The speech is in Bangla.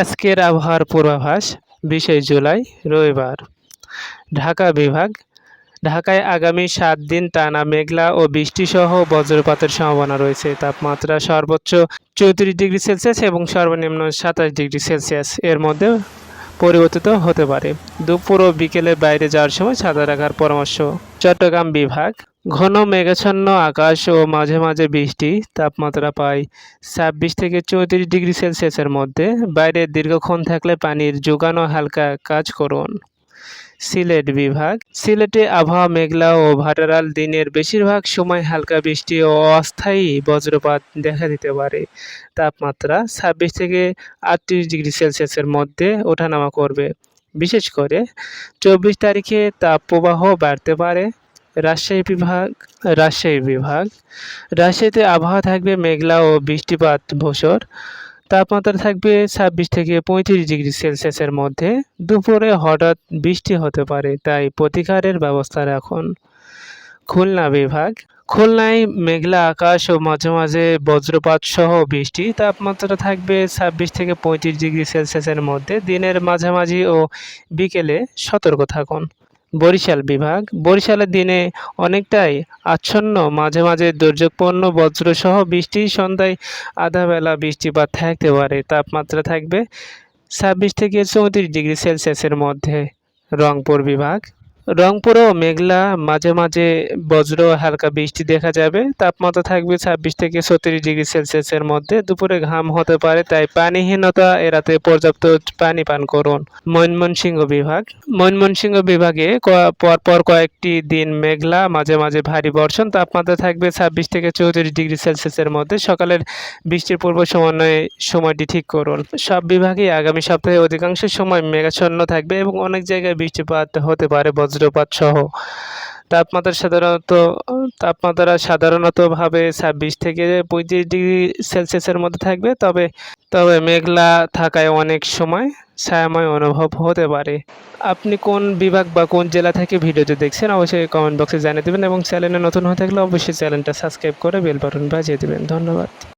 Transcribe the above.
আজকের আবহাওয়ার পূর্বাভাস বিশে জুলাই, রবিবার। ঢাকা বিভাগ, ঢাকায় আগামী সাত দিন টানা মেঘলা ও বৃষ্টিসহ বজ্রপাতের সম্ভাবনা রয়েছে। তাপমাত্রা সর্বোচ্চ চৌত্রিশ ডিগ্রি সেলসিয়াস এবং সর্বনিম্ন সাতাশ ডিগ্রি সেলসিয়াস। এর মধ্যে পরিবর্তিত হতে পারে। দুপুর ও বিকেলে বাইরে যাওয়ার সময় ছাতা রাখার পরামর্শ। চট্টগ্রাম বিভাগ, ঘন মেঘাচ্ছন্ন আকাশ ও মাঝে মাঝে বৃষ্টি তাপমাত্রা পায় ছাব্বিশ থেকে চৌত্রিশ ডিগ্রি সেলসিয়াসের মধ্যে। বাইরে দীর্ঘক্ষণ থাকলে পানির যোগানো হালকা কাজ করুন। সিলেট বিভাগ। সিলেটে আবহাওয়া মেঘলা ও ভাটারাল। দিনের বেশিরভাগ সময় হালকা বৃষ্টি ও অস্থায়ী বজ্রপাত দেখা দিতে পারে। তাপমাত্রা ছাব্বিশ থেকে আটত্রিশ ডিগ্রি সেলসিয়াসের মধ্যে ওঠানামা করবে। বিশেষ করে চব্বিশ তারিখে তাপপ্রবাহ বাড়তে পারে। রাজশাহী বিভাগ রাজশাহী বিভাগ। রাজশাহীতে আবহাওয়া থাকবে মেঘলা ও বৃষ্টিপাত ভোসর তাপমাত্রা থাকবে ছাব্বিশ থেকে পঁয়ত্রিশ ডিগ্রি সেলসিয়াসের মধ্যে। দুপুরে হঠাৎ বৃষ্টি হতে পারে, তাই প্রতিকারের ব্যবস্থা রাখুন। খুলনা বিভাগ, খুলনায় মেঘলা আকাশ ও মাঝে মাঝে বজ্রপাত সহ বৃষ্টি। তাপমাত্রা থাকবে ছাব্বিশ থেকে পঁয়ত্রিশ ডিগ্রি সেলসিয়াসের মধ্যে। দিনের মাঝামাঝি ও বিকেলে সতর্ক থাকুন। বরিশাল বিভাগ। বরিশালের দিনে অনেকটাই আচ্ছন্ন, মাঝে মাঝে দুর্যোগপূর্ণ, বজ্রসহ বৃষ্টি সন্ধ্যায় আধাবেলা বৃষ্টিপাত থাকতে পারে। তাপমাত্রা থাকবে ছাব্বিশ থেকে চৌত্রিশ ডিগ্রি সেলসিয়াসের মধ্যে। রংপুর বিভাগ রংপুরেও মেঘলা, মাঝে মাঝে বজ্র, হালকা বৃষ্টি দেখা যাবে। তাপমাত্রা থাকবে ছাব্বিশ থেকে ছত্রিশ ডিগ্রি সেলসিয়াসের মধ্যে। দুপুরে ঘাম হতে পারে, তাই পানিহীনতা এড়াতে পর্যাপ্ত পানি পান করুন। ময়মনসিংহ বিভাগ। ময়মনসিংহ বিভাগে পরপর কয়েকটি দিন মেঘলা, মাঝে মাঝে ভারী বর্ষণ। তাপমাত্রা থাকবে ছাব্বিশ থেকে চৌত্রিশ ডিগ্রি সেলসিয়াসের মধ্যে। সকালের বৃষ্টির পূর্ব সমন্বয়ে সময়টি ঠিক করুন। সব বিভাগেই আগামী সপ্তাহে অধিকাংশ সময় মেঘাচ্ছন্ন থাকবে এবং অনেক জায়গায় বৃষ্টিপাত হতে পারে বজ্রপাত সহ। তাপমাত্রা সাধারণত, তাপমাত্রা সাধারণতভাবে ছাব্বিশ থেকে পঁয়ত্রিশ ডিগ্রি সেলসিয়াসের মধ্যে থাকবে, তবে তবে মেঘলা থাকায় অনেক সময় ছায়াময় অনুভব হতে পারে। আপনি কোন বিভাগ বা কোন জেলা থেকে ভিডিওটি দেখছেন, অবশ্যই কমেন্ট বক্সে জানিয়ে দেবেন এবং চ্যানেলে নতুন হয়ে থাকলে অবশ্যই চ্যানেলটা সাবস্ক্রাইব করে বেল বাটন বাজিয়ে দেবেন। ধন্যবাদ।